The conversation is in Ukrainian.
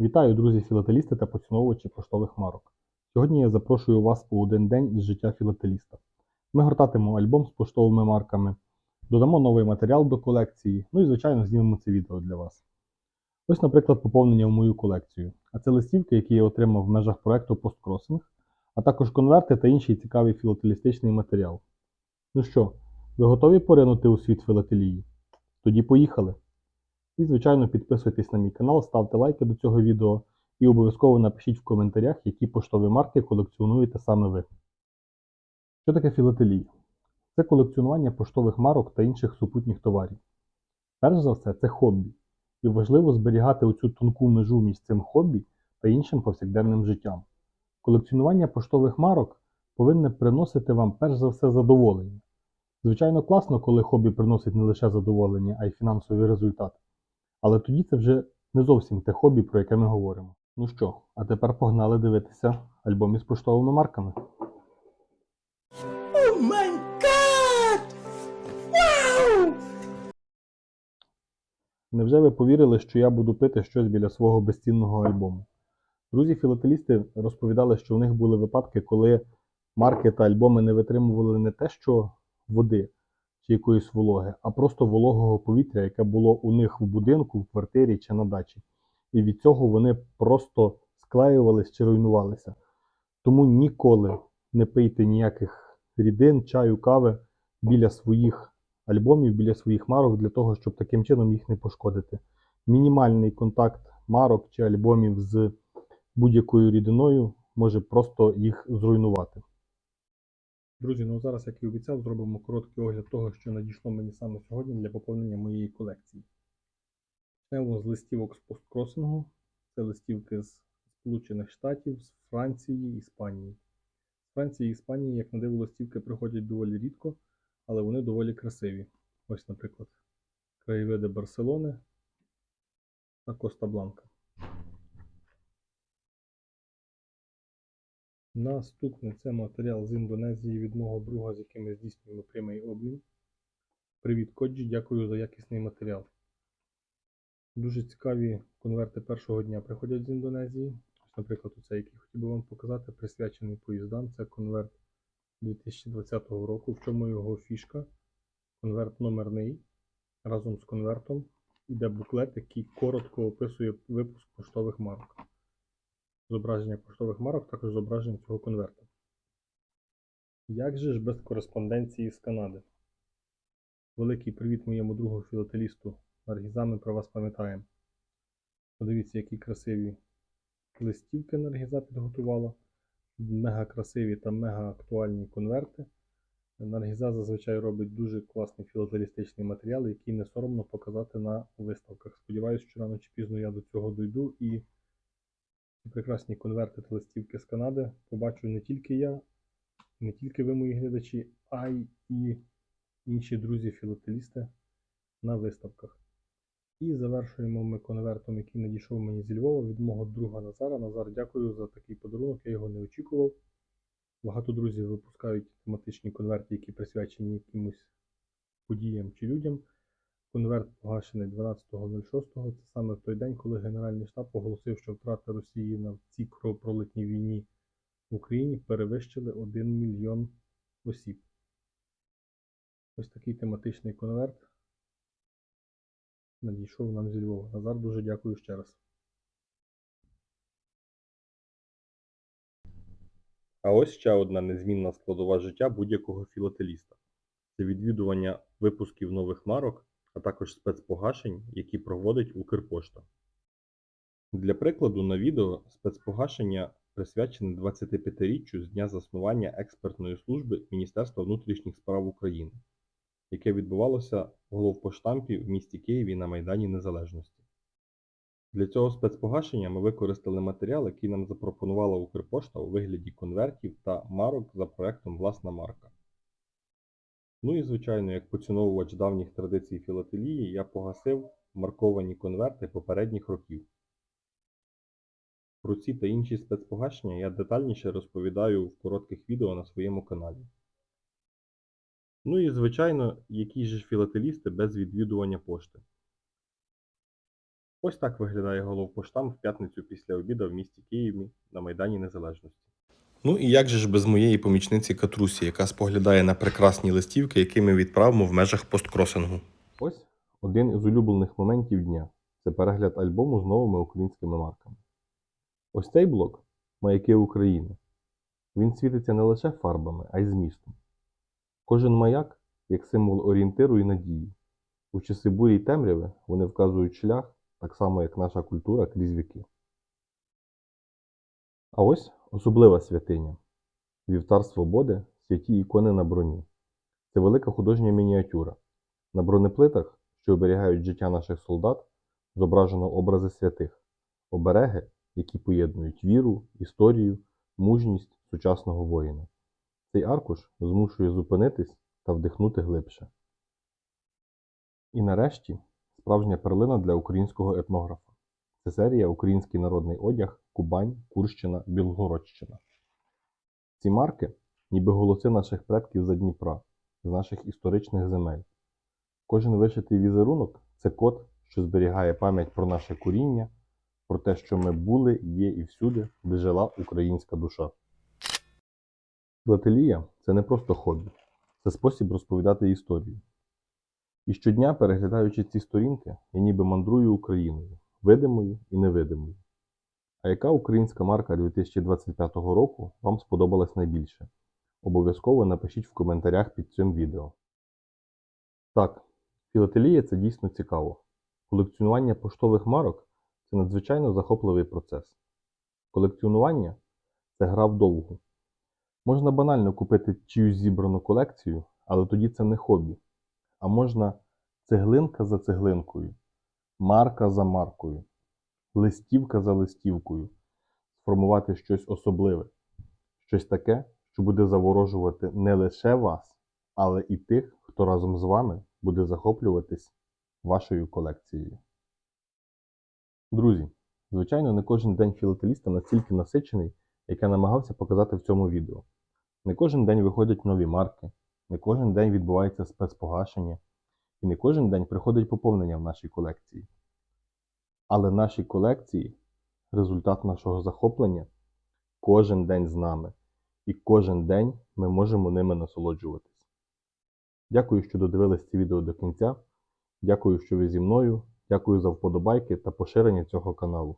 Вітаю, друзі філателісти та поціновувачі поштових марок. Сьогодні я запрошую вас у один день із життя філателіста. Ми гортатимемо альбом з поштовими марками, додамо новий матеріал до колекції, ну і, звичайно, знімемо це відео для вас. Ось, наприклад, поповнення в мою колекцію. А це листівки, які я отримав в межах проекту посткросинг, а також конверти та інший цікавий філателістичний матеріал. Ну що, ви готові поринути у світ філателії? Тоді поїхали! І, звичайно, підписуйтесь на мій канал, ставте лайки до цього відео і обов'язково напишіть в коментарях, які поштові марки колекціонуєте саме ви. Що таке філателія? Це колекціонування поштових марок та інших супутніх товарів. Перш за все, це хобі, і важливо зберігати оцю тонку межу між цим хобі та іншим повсякденним життям. Колекціонування поштових марок повинне приносити вам перш за все задоволення. Звичайно, класно, коли хобі приносить не лише задоволення, а й фінансовий результат. Але тоді це вже не зовсім те хобі, про яке ми говоримо. Ну що, а тепер погнали дивитися альбом із поштовими марками. Oh my god! Wow! Невже ви повірили, що я буду пити щось біля свого безцінного альбому? Друзі філателісти розповідали, що в них були випадки, коли марки та альбоми не витримували не те, що води чи якоїсь вологи, а просто вологого повітря, яке було у них в будинку, в квартирі чи на дачі. І від цього вони просто склеювались чи руйнувалися. Тому ніколи не пийте ніяких рідин, чаю, кави біля своїх альбомів, біля своїх марок, для того, щоб таким чином їх не пошкодити. Мінімальний контакт марок чи альбомів з будь-якою рідиною може просто їх зруйнувати. Друзі, ну зараз, як і обіцяв, зробимо короткий огляд того, що надійшло мені саме сьогодні для поповнення моєї колекції. Почнемо з листівок з посткросингу. Це листівки з Сполучених Штатів, з Франції, Іспанії. З Франції і Іспанії, як на диво, листівки приходять доволі рідко, але вони доволі красиві. Ось, наприклад, краєвиди Барселони та Коста Бланка. Наступне це матеріал з Індонезії від мого друга, з яким ми здійснюємо прямий обмін. Привіт, Коджі, дякую за якісний матеріал. Дуже цікаві конверти першого дня приходять з Індонезії. Ось, наприклад, оцей, який хотів би вам показати, присвячений поїздам. Це конверт 2020 року. В чому його фішка? Конверт номерний. Разом з конвертом йде буклет, який коротко описує випуск поштових марок зображення поштових марок, також зображення цього конверта. Як же ж без кореспонденції з Канади? Великий привіт моєму другу філателісту. Наргіза, ми про вас пам'ятаємо. Подивіться, які красиві листівки Наргіза підготувала. Мега красиві та мега актуальні конверти. Наргіза зазвичай робить дуже класний філателістичний матеріал, який не соромно показати на виставках. Сподіваюсь, що рано чи пізно я до цього дойду і прекрасні конверти та листівки з Канади побачу не тільки я, не тільки ви, мої глядачі, а й і інші друзі-філателісти на виставках. І завершуємо ми конвертом, який надійшов мені зі Львова від мого друга Назара. Назар, дякую за такий подарунок, я його не очікував. Багато друзів випускають тематичні конверти, які присвячені якимось подіям чи людям. Конверт погашений 12.06. Це саме в той день, коли Генеральний штаб оголосив, що втрати Росії на цій кровопролитній війні в Україні перевищили 1 мільйон осіб. Ось такий тематичний конверт надійшов нам зі Львова. Назар, дуже дякую ще раз. А ось ще одна незмінна складова життя будь-якого філателіста. Це відвідування випусків нових марок а також спецпогашень, які проводить Укрпошта. Для прикладу, на відео спецпогашення присвячене 25-річчю з дня заснування експертної служби Міністерства внутрішніх справ України, яке відбувалося в головпоштампі в місті Києві на Майдані Незалежності. Для цього спецпогашення ми використали матеріал, який нам запропонувала Укрпошта у вигляді конвертів та марок за проектом Власна марка. Ну і, звичайно, як поціновувач давніх традицій філателії, я погасив марковані конверти попередніх років. Про ці та інші спецпогашення я детальніше розповідаю в коротких відео на своєму каналі. Ну і, звичайно, які ж філателісти без відвідування пошти. Ось так виглядає головпоштам в п'ятницю після обіду в місті Києві на Майдані Незалежності. Ну і як же ж без моєї помічниці Катрусі, яка споглядає на прекрасні листівки, які ми відправимо в межах посткросингу. Ось один із улюблених моментів дня це перегляд альбому з новими українськими марками. Ось цей блок Маяки України. Він світиться не лише фарбами, а й змістом. Кожен маяк як символ орієнтиру і надії. У часи бурі й темряви вони вказують шлях, так само як наша культура крізь віки. А ось особлива святиня Вівтар Свободи, святі ікони на броні. Це велика художня мініатюра. На бронеплитах, що оберігають життя наших солдат, зображено образи святих, обереги, які поєднують віру, історію, мужність сучасного воїна. Цей аркуш змушує зупинитись та вдихнути глибше. І нарешті справжня перлина для українського етнографа. Серія Український народний одяг, Кубань, Курщина, Білгородщина. Ці марки ніби голоси наших предків за Дніпра, з наших історичних земель. Кожен вишитий візерунок це код, що зберігає пам'ять про наше коріння, про те, що ми були, є і всюди, де жила українська душа. Філателія це не просто хобі, це спосіб розповідати історію. І щодня, переглядаючи ці сторінки, я ніби мандрую Україною, видимою і невидимою. А яка українська марка 2025 року вам сподобалась найбільше? Обов'язково напишіть в коментарях під цим відео. Так, філателія це дійсно цікаво. Колекціонування поштових марок це надзвичайно захопливий процес. Колекціонування це гра вдовгу. Можна банально купити чиюсь зібрану колекцію, але тоді це не хобі. А можна цеглинка за цеглинкою, марка за маркою, листівка за листівкою, сформувати щось особливе, щось таке, що буде заворожувати не лише вас, але і тих, хто разом з вами буде захоплюватись вашою колекцією. Друзі, звичайно, не кожен день філателіста настільки насичений, як я намагався показати в цьому відео. Не кожен день виходять нові марки, не кожен день відбувається спецпогашення, і не кожен день приходить поповнення в нашій колекції. Але наші колекції результат нашого захоплення кожен день з нами, і кожен день ми можемо ними насолоджуватись. Дякую, що додивились це відео до кінця. Дякую, що ви зі мною. Дякую за вподобайки та поширення цього каналу.